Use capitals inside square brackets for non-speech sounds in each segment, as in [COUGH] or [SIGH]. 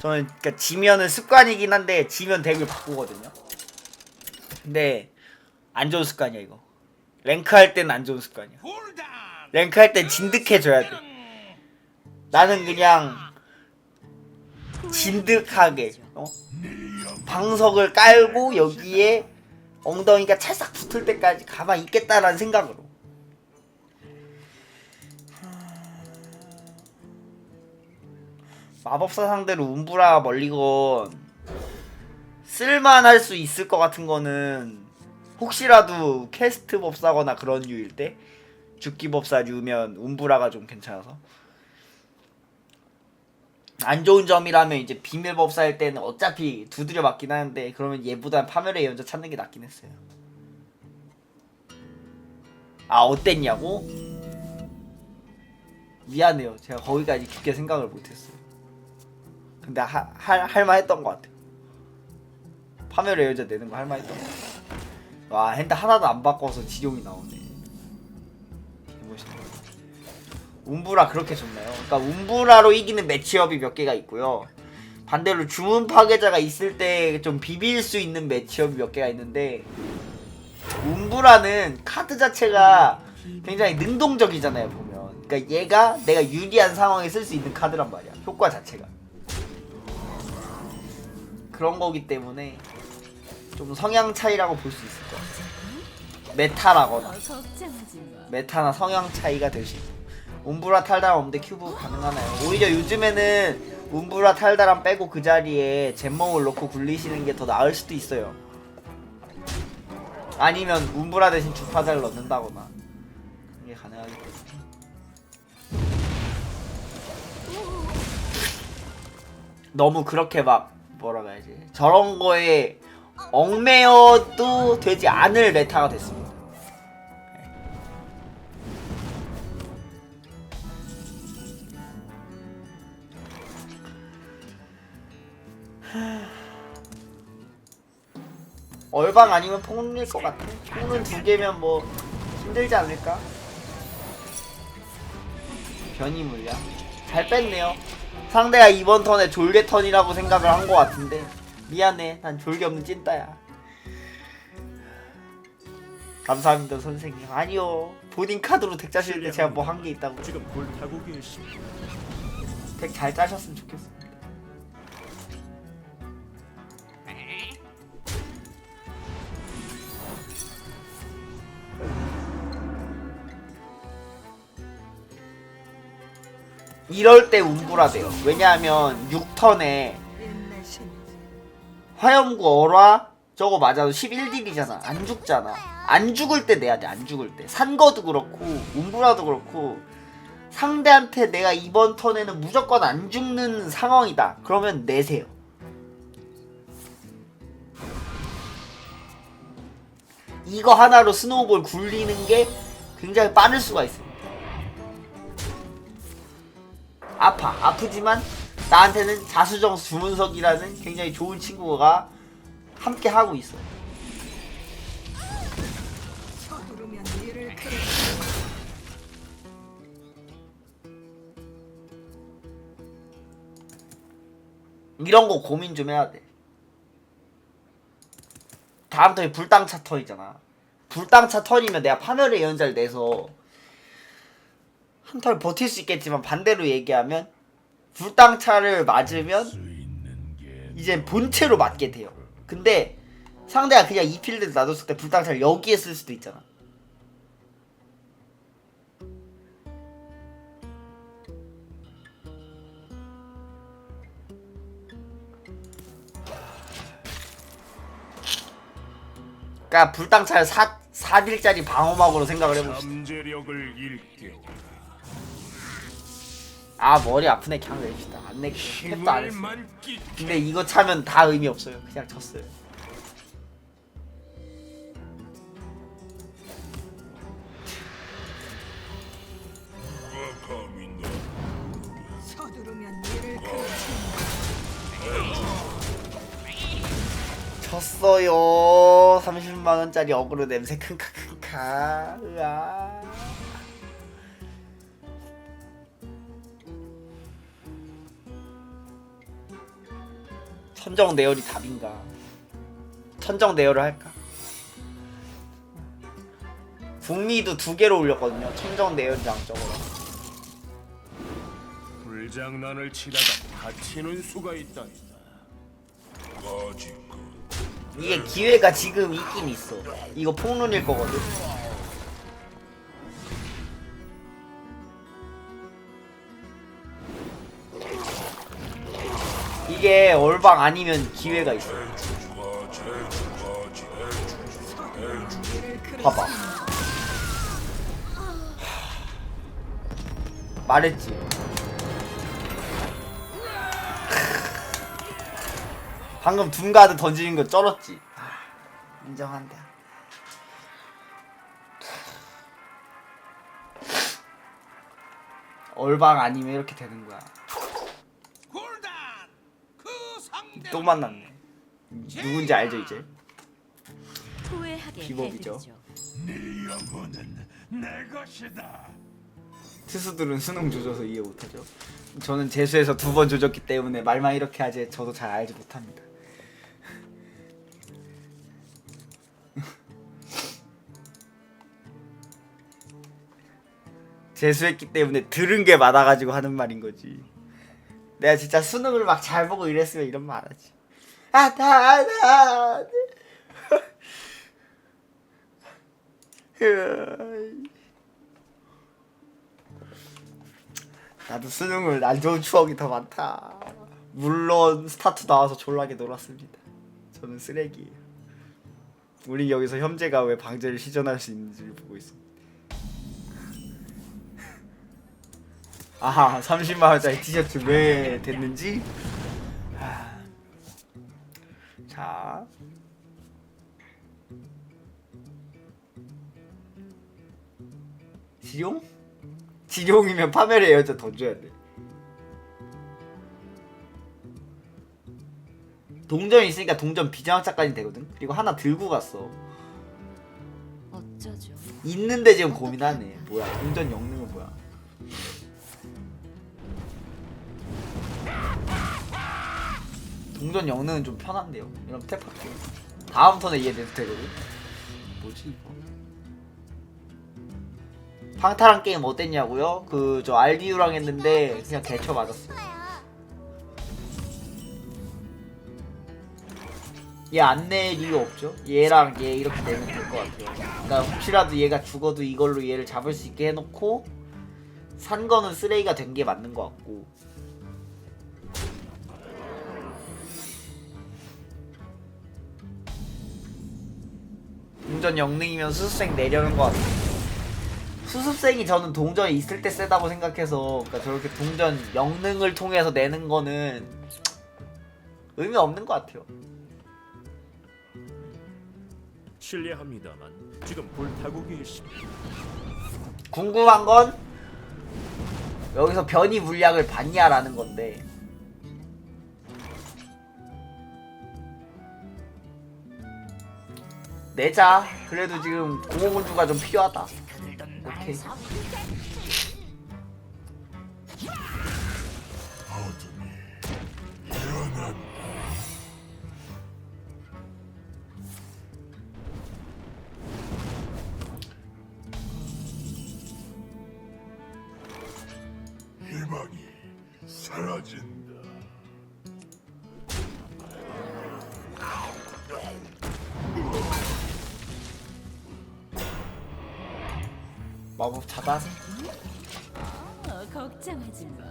저는 그러니까 지면은 습관이긴 한데 지면 덱을 바꾸거든요. 근데 안 좋은 습관이야 이거. 랭크 할 때는 안 좋은 습관이야. 랭크 할 땐 진득해져야 돼. 나는 그냥 진득하게 어? 방석을 깔고 여기에 엉덩이가 찰싹 붙을 때까지 가만히 있겠다라는 생각으로. 마법사 상대로 움브라 멀리건 쓸만할 수 있을 것 같은 거는 혹시라도 퀘스트 법사거나 그런 류일 때 죽기 법사 류면 움브라가 좀 괜찮아서 안 좋은 점이라면 이제 비밀 법사일 때는 어차피 두드려 맞긴 하는데 그러면 얘보단 파멸의 예언자 찾는 게 낫긴 했어요. 아 어땠냐고? 미안해요. 제가 거기까지 깊게 생각을 못했어요. 근데 하, 할 할만했던 것 같아요. 파멸의 예언자 내는 거 할만했던 것 같아요. 와 핸드 하나도 안 바꿔서 지룡이 나오네. 개멋있네. 움브라 그렇게 좋나요? 그러니까 움브라로 이기는 매치업이 몇 개가 있고요. 반대로 주문 파괴자가 있을 때 좀 비빌 수 있는 매치업이 몇 개가 있는데 움브라는 카드 자체가 굉장히 능동적이잖아요 보면. 그러니까 얘가 내가 유리한 상황에 쓸 수 있는 카드란 말이야. 효과 자체가. 그런 거기 때문에 좀 성향 차이라고 볼 수 있을 것 같아. 메타라거나. 메타나 성향 차이가 될 수 있고 움브라 탈다람 없는데 큐브 가능하나요? 오히려 요즘에는 움브라 탈다람 빼고 그 자리에 잼몽을 넣고 굴리시는 게 더 나을 수도 있어요 아니면 움브라 대신 주파자를 넣는다거나 이게 가능하기 때문에 너무 그렇게 막 뭐라 그래야지 저런 거에 얽매여도 되지 않을 메타가 됐습니다 얼방 아니면 폭일 것 같아. 폭은 두 개면 뭐 힘들지 않을까? 변이 물량 잘 뺐네요. 상대가 이번 턴에 졸개 턴이라고 생각을 한 것 같은데 미안해. 난 졸개 없는 찐따야. 감사합니다 선생님. 아니요. 본인 카드로 덱 짜실 때 제가 뭐 한 게 있다고. 지금 불타고 계십니다. 덱잘 짜셨으면 좋겠습 이럴 때 운부라 돼요. 왜냐하면 6턴에 화염구 어라 저거 맞아도 11딜이잖아. 안 죽잖아. 안 죽을 때 내야 돼. 안 죽을 때. 산거도 그렇고 운부라도 그렇고 상대한테 내가 이번 턴에는 무조건 안 죽는 상황이다. 그러면 내세요. 이거 하나로 스노우볼 굴리는 게 굉장히 빠를 수가 있습니 아파. 아프지만 나한테는 자수정수 주문석이라는 굉장히 좋은 친구가 함께 하고 있어요. 이런 거 고민 좀 해야 돼. 다음 턴이 불당차 턴이잖아. 불당차 턴이면 내가 파멸의 예언자를 내서 한턴 버틸 수 있겠지만 반대로 얘기하면 불당차를 맞으면 이제 본체로 맞게 돼요. 근데 상대가 그냥 이 필드에 놔뒀을 때 불당차를 여기에 쓸 수도 있잖아. 그러니까 불당차를 4, 4딜짜리 방어막으로 생각을 해봅시다. 잠재력을 일깨워 아 머리 아프네 그냥 냅시다. 안 낼게요. 탭도 안 했어. 근데 이거 차면 다 의미 없어요. 그냥 졌어요. 졌어요. 30만 원짜리 어그로 냄새 큰카큰카. 으아. 천정 내열이 답인가? 천정 내열을 할까? 북미도 두 개로 올렸거든요. 천정 내열 장적으로. 불장난을 치다가 다치는 수가 있다니다. 이게 기회가 지금 있긴 있어. 이거 폭론일 거거든. 이게 얼방 아니면 기회가 있어. 봐봐. 말했지. 방금 둠가드 던지는 거 쩔었지. 아, 인정한다. 얼방 아니면 이렇게 되는 거야. 또 만났네. 누군지 알죠 이제? 후회하게 기법이죠. 해드리죠. 투수들은 수능 조져서 이해 못하죠. 저는 재수해서 두 번 조졌기 때문에 말만 이렇게 하지 저도 잘 알지 못합니다. [LAUGHS] 재수했기 때문에 들은 게 많아가지고 하는 말인 거지. 내가 진짜 수능을 막 잘 보고 이랬으면 이런 말 안 하지. 아, 다, 다. [LAUGHS] 나도 수능을 안 좋은 추억이 더 많다. 물론 스타트 나와서 졸라게 놀았습니다. 저는 쓰레기예요. 우리 여기서 현재가 왜 방제를 시전할 수 있는지를 보고 있어. 아하 30만 원짜리 티셔츠 왜 됐는지. 아. 자. 지용? 지룡이면 파멸의 여자 던져야 돼. 동전 있으니까 동전 비장착까지 되거든. 그리고 하나 들고 갔어. 어쩌죠? 있는데 지금 고민하네. 뭐야? 동전 영능 동전 영능은 좀 편한데요. 이런 탭할게. 다음 턴에 얘 내도 되거든. 뭐지 이거? 방탈한 게임 어땠냐고요? 그 저 알디우랑 했는데 그냥 개쳐 맞았어. 얘 안 낼 이유 없죠? 얘랑 얘 이렇게 내면 될 것 같아요. 그러니까 혹시라도 얘가 죽어도 이걸로 얘를 잡을 수 있게 해놓고 산 거는 쓰레기가 된 게 맞는 것 같고. 동전 영능이면 수습생 내려는 것 같아요. 수습생이 저는 동전이 있을 때 세다고 생각해서 그러니까 저렇게 동전 영능을 통해서 내는 거는 의미 없는 것 같아요. 실례합니다만 지금 불타고 계십니다. 궁금한 건 여기서 변이 물약을 받냐라는 건데 내자. 그래도 지금 공허군주가 좀 필요하다. 오케이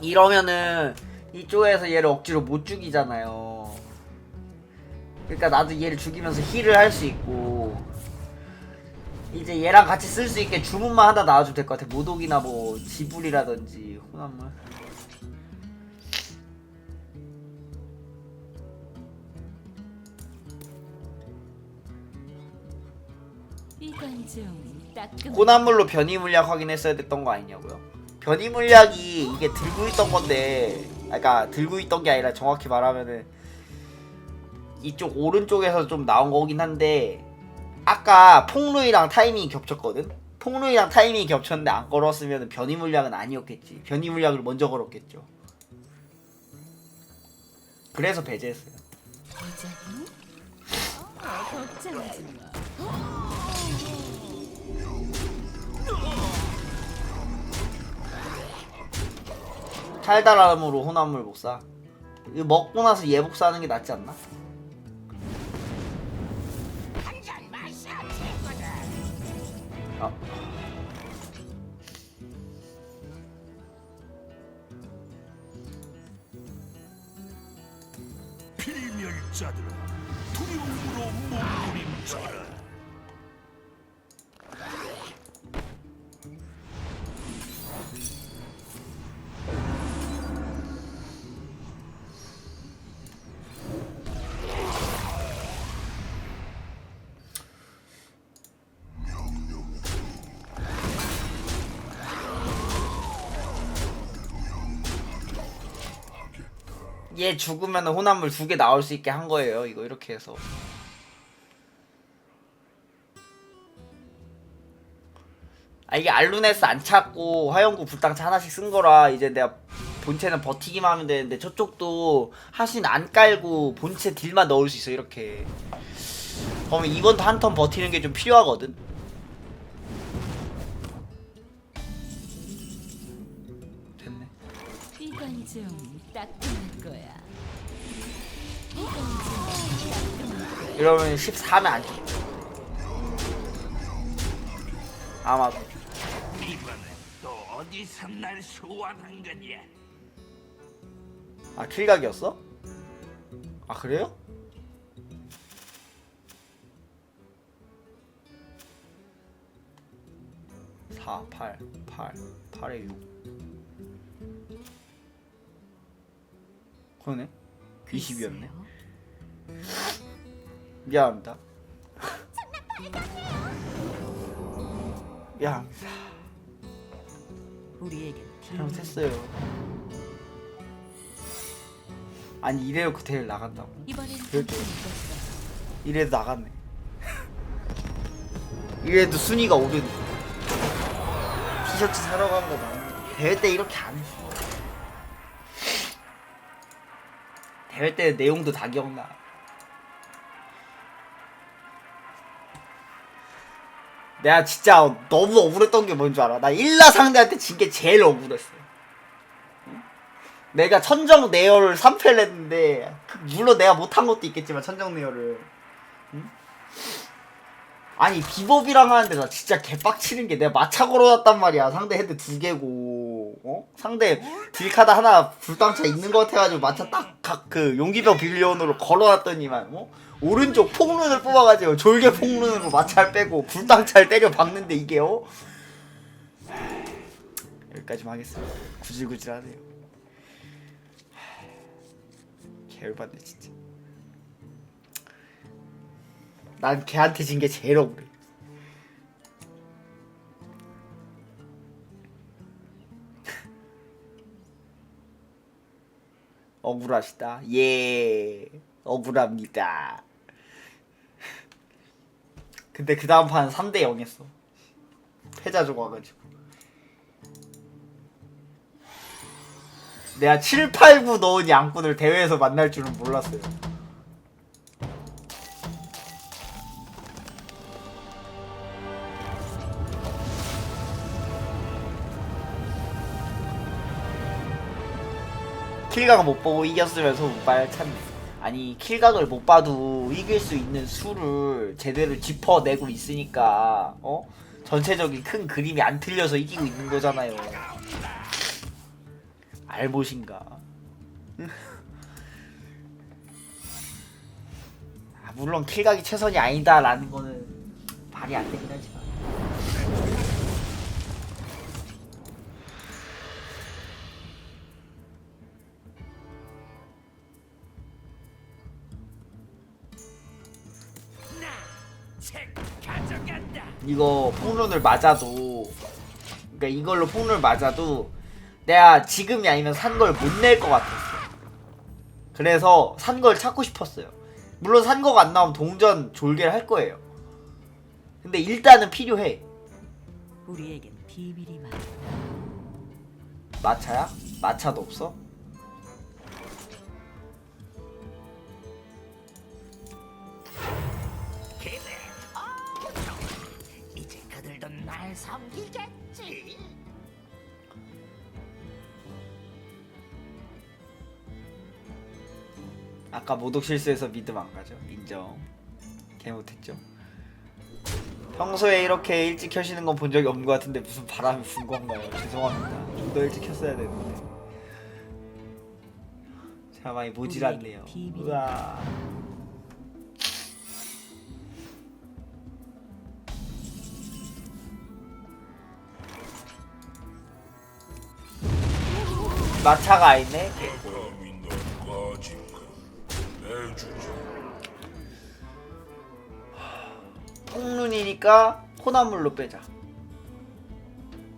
이러면은 이쪽에서 얘를 억지로 못 죽이잖아요 그러니까 나도 얘를 죽이면서 힐을 할 수 있고 이제 얘랑 같이 쓸 수 있게 주문만 하나 나와주면 될것 같아 모독이나 뭐 지불이라든지 혼합물. 혼합물로 변이 물약 확인했어야 됐던 거 아니냐고요? 변이 물약이 이게 들고 있던 건데, 아, 그러니까 들고 있던 게 아니라 정확히 말하면은 이쪽 오른쪽에서 좀 나온 거긴 한데 아까 폭루이랑 타이밍이 겹쳤거든. 폭루이랑 타이밍이 겹쳤는데 안 걸었으면 변이 물약은 아니었겠지. 변이 물약을 먼저 걸었겠죠. 그래서 배제했어요. 달달함으로 혼합물 복사. 이거 먹고 나서 얘 복사하는 게 낫지 않나? 아. 필멸자들 얘 죽으면 혼합물 두 개 나올 수 있게 한 거예요. 이거 이렇게 해서. 아 이게 알루네스 안 찾고 화영구 불당차 하나씩 쓴 거라 이제 내가 본체는 버티기만 하면 되는데 저쪽도 하신 안 깔고 본체 딜만 넣을 수 있어 이렇게. 그러면 이번 한턴 버티는 게 좀 필요하거든. 이건 좀 따끔할 거야. 이러면 14면 안 돼. 아마도. 이번엔 또 어디서 날 소환한 거냐 아 킬각이었어? 아 그래요? 사, 팔, 팔, 팔에 육. 그러네. 20이었네. 미안합니다. 미안합니다. 우리에겐 잘못했어요. 아니 이래요 그 대회 나간다고. 그래도-. 이래도 나갔네. 이래도 순위가 오르네. 티셔츠 사러 간거 나왔네. 대회 때 이렇게 안했 대회 때 내용도 다 기억나. 내가 진짜 너무 억울했던 게 뭔 줄 알아? 나 일라 상대한테 진 게 제일 억울했어. 응? 내가 천정 내열을 3패를 했는데 그- 물론 내가 못한 것도 있겠지만 천정 내열을 응? 아니 비법이랑 하는데 나 진짜 개빡치는 게 내가 마차 걸어놨단 말이야 상대 헤드 두 개고 어? 상대 딜카드 하나 불당차 있는 것 같아가지고 마차 딱그 용기병 빌리온으로 걸어놨더니만 어? 오른쪽 폭run을 뽑아가지고 졸개 폭run으로 마차를 빼고 불당차를 때려 박는데 이게 어? 여기까지만 하겠습니다 구질구질하네요 개열받네 진짜 난 걔한테 진 게 제일 억울해. 억울하시다. 예, 억울합니다. 근데 그 다음 판 3대 0 했어. 패자 주고 와가지고. 내가 7, 8, 9 넣은 양꾼을 대회에서 만날 줄은 몰랐어요. 킬각을 못 보고 이겼으면서 운빨 참 아니 킬각을 못 봐도 이길 수 있는 수를 제대로 짚어내고 있으니까 어 전체적인 큰 그림이 안 틀려서 이기고 있는 거잖아요. 알못인가? 아, 물론 킬각이 최선이 아니다라는 거는 말이 안 되긴 하지만. 이거 폭론을 맞아도 그러니까 이걸로 폭론을 맞아도 내가 지금이 아니면 산 걸 못 낼 것 같았어. 그래서 산 걸 찾고 싶었어요. 물론 산 거가 안 나오면 동전 졸개를 할 거예요. 근데 일단은 필요해. 우리에겐 비밀이 많아. 마차야? 마차도 없어? 넘기겠지. 아까 모독 실수에서 믿음 안 가죠. 인정. 개 못했죠. 평소에 이렇게 일찍 켜시는 건 본 적이 없는 것 같은데 무슨 바람이 분 건가요? 죄송합니다. 좀 더 일찍 켰어야 되는데. 자, 많이 모질않네요. 네, 네, 네. 우와. 마차가 아니네. 콩눈이니까 코나물로 빼자.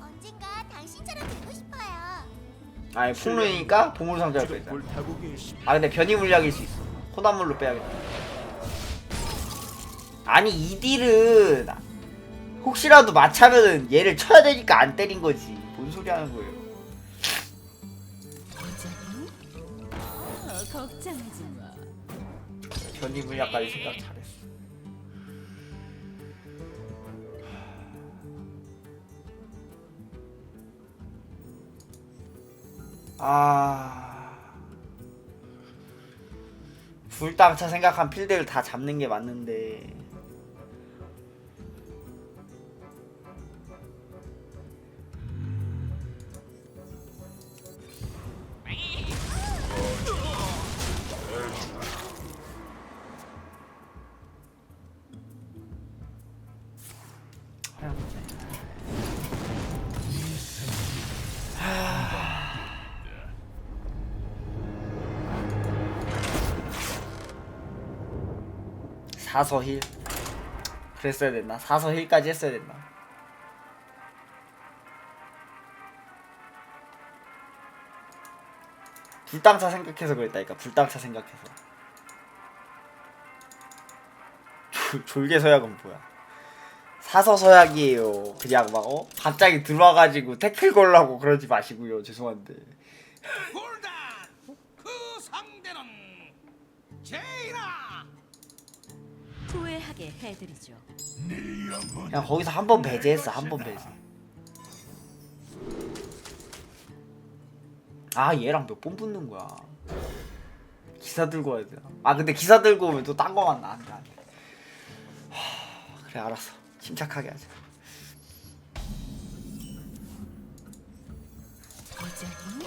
언젠가 당신처럼 되고 싶어요. 아니 풍눈이니까 보물상자를 지금 빼자. 아 근데 변이 물약일 수 있어. 코나물로 빼야겠다. 아니 이 딜은 혹시라도 마차면은 얘를 쳐야 되니까 안 때린 거지. 뭔 소리 하는 거예요? 변이 물약까지 생각 잘했어. 아 불당차 생각한 필드를 다 잡는 게 맞는데 사서 힐. 그랬어야 됐나? 사서 힐까지 했어야 됐나? 불당차 생각해서 그랬다니까. 불당차 생각해서. 졸- 졸개 서약은 뭐야? 사서 서약이에요. 그냥 막 어? 갑자기 들어와가지고 태클 걸라고 그러지 마시고요. 죄송한데. 그 상대는 제이라 후회하게 해드리죠. 그냥 거기서 한 번 배제했어 한 번 배제 아 얘랑 몇 번 붙는 거야 기사 들고 와야 되나 아 근데 기사 들고 오면 또 딴거 같나 안돼 안돼 하, 그래 알았어 침착하게 하자 여자분?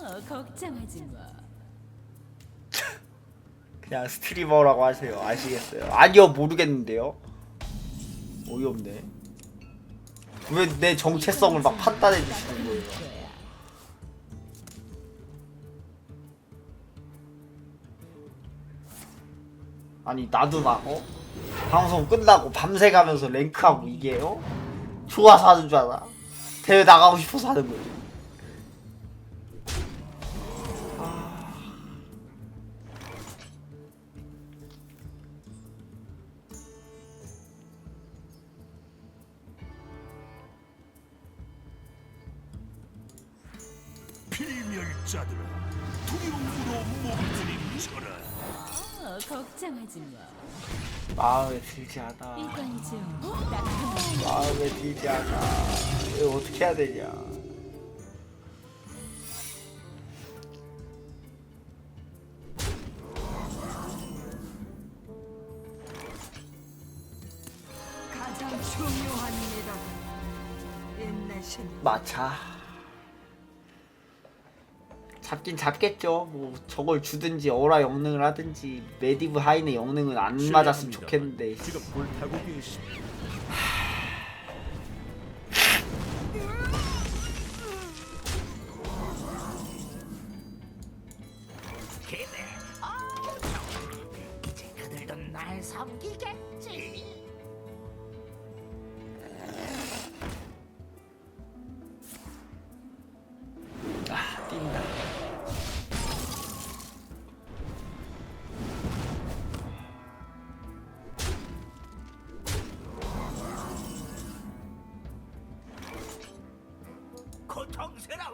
어, 걱정하지 마. 그냥 스트리머라고 하세요 아시겠어요 아니요 모르겠는데요 어이없네 왜 내 정체성을 막 판단해 주시는 거예요. 아니 나도 막 어? 방송 끝나고 밤새 가면서 랭크하고 이게 어? 좋아서 하는 줄 알아 대회 나가고 싶어서 하는 거지 필멸자들아 두려움으로 몸부림쳐라. 어, 걱정하지 마. 마음에 들지 않아. 이건 좀 따끔한 마음에 들지 않아. 이거 어떻게 해야 되냐? 가장 중요한 일은 인내심. 마차 잡긴 잡겠죠 뭐 저걸 주든지 어라 영능을 하든지 메디브 하인의 영능은 안 맞았으면. 좋겠는데 지금 불타고 계십니다.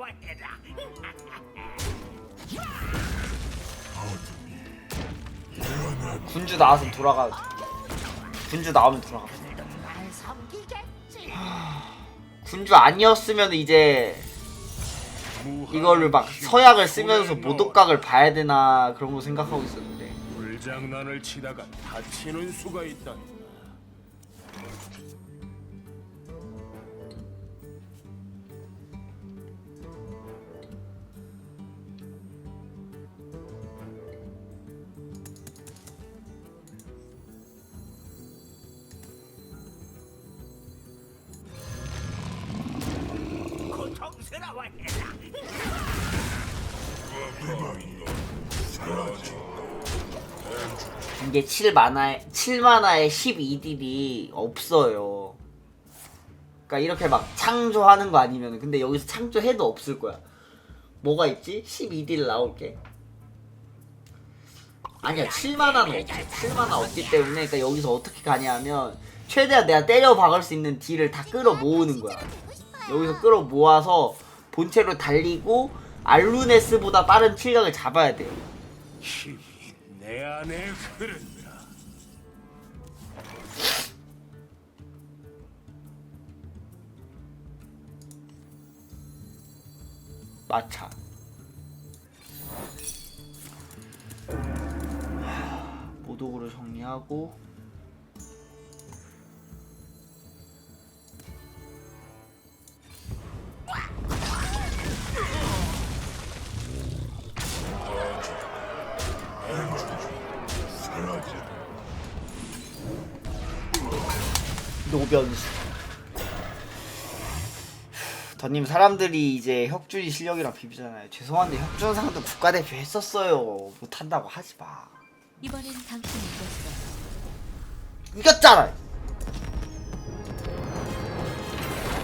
고통스러워해라. 군주 나왔으면 돌아가. 군주 나오면 돌아가. 그들도 날 섬기겠지 군주 아니었으면 이제 이거를 막 서약을 쓰면서 모독각을 봐야 되나 그런 거 생각하고 있었는데. 불장난을 치다가 다치는 수가 있다. 이게 7만화에 7만화에 12딜이 없어요. 그러니까 이렇게 막 창조하는 거 아니면 근데 여기서 창조해도 없을 거야. 뭐가 있지? 12딜 나올게. 아니야 7만화는 없어. 7만화 없기 때문에 그러니까 여기서 어떻게 가냐면 최대한 내가 때려 박을 수 있는 딜을 다 끌어 모으는 거야. 여기서 끌어 모아서 본체로 달리고 알루네스보다 빠른 킬각을 잡아야 돼요. 내 안에 흐른다. 마차. 모독으로 정리하고 변수 던님 사람들이 이제 혁준이 실력이랑 비비잖아요 죄송한데 혁준상도 국가대표 했었어요 못한다고 하지 마 이번엔 당신이 이겼어. 이겼잖아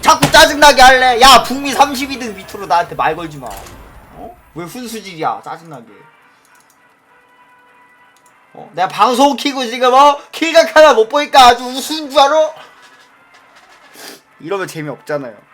자꾸 짜증나게 할래 야 북미 32등 밑으로 나한테 말 걸지 마 어? 왜 훈수질이야 짜증나게 어? 내가 방송 키고 지금 어? 킬각 하나 못 보니까 아주 웃은 줄 알아? 이러면 재미없잖아요